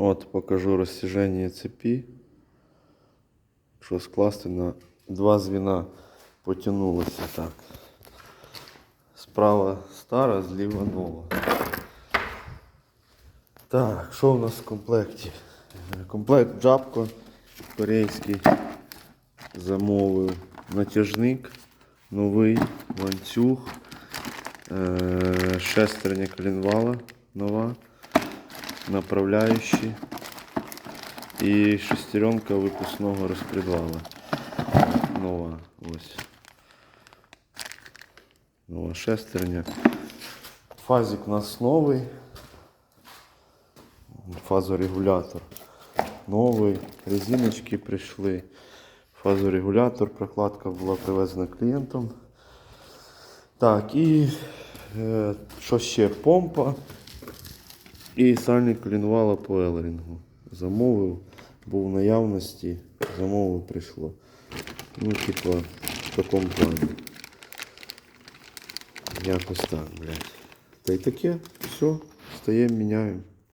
От, покажу розтяження цепі. Що скласти на два звіна потягнулося так. Справа стара, зліва нова. Так, що в нас в комплекті? Комплект Джабко корейський. Замовив натяжник, новий ланцюг, е, шестерня колінвала нова, направляючі і шестеренка випускного розпредвала. Нова ось. Нова шестерня. Фазик у нас новий. Фазорегулятор новий. Резиночки прийшли. Фазорегулятор, прокладка була привезена клієнтом. Так, і е, що ще? Помпа і сальник клінувала по Елрінгу. Замовив, був в наявності, замовив, прийшло. Ну, типа, в такому плані. Якось так, блядь. Та й таке, все, стаємо, міняємо.